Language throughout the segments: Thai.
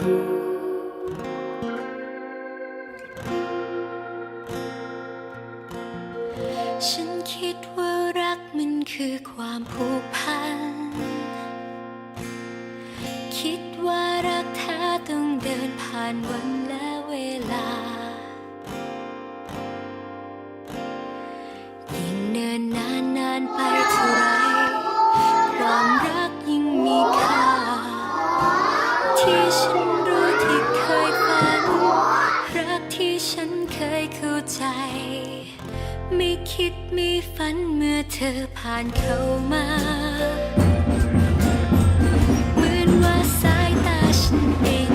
ฉันคิดว่ารักมันคือความผูกพัน คิดว่ารักแท้ต้องเดินผ่านวันและเวลา รักที่ฉันเคยเข้าใจ ไม่คิดไม่ฝันเมื่อเธอผ่านเข้ามาเหมือนว่าสายตาฉันเอง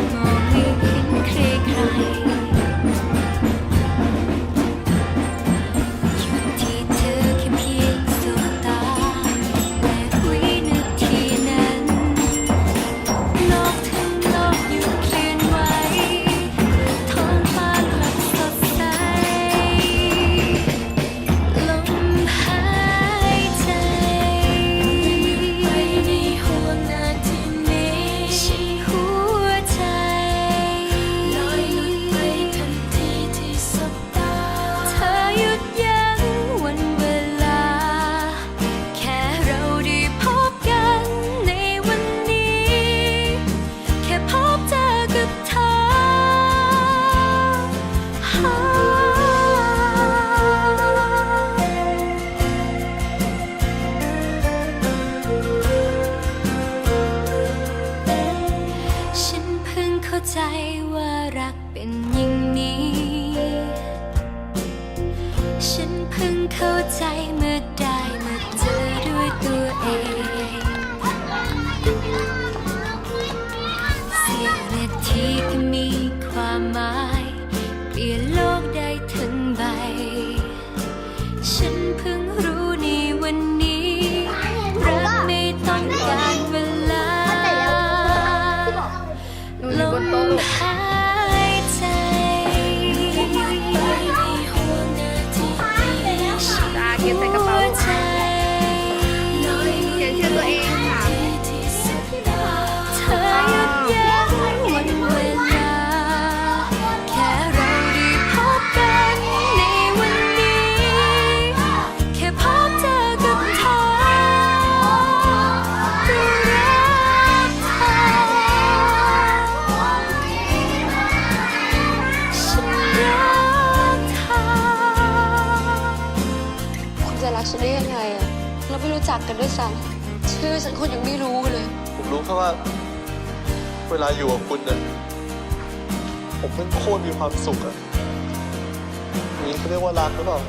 อย่างนี้ ฉันเพิ่งเข้าใจเมื่อได้มาเจอด้วยตัวเอง เสียนาทีก็มีความหมาย เปลี่ยนโลกได้ทั้งใบ ฉันเพิ่งรู้ในวันนี้ รักไม่ต้องการเวลา หนูอยู่บนโต๊ะลูกหา ฉันได้ยังไงอะเราไม่รู้จักกันด้วยซ้ำชื่อฉันคุณยังไม่รู้เลย ผมรู้แค่ว่า เวลาอยู่กับคุณเนี่ยผมเป็นโคตรมีความสุขอะอย่างนี้เขาเรียกว่ารักหรือเปล่า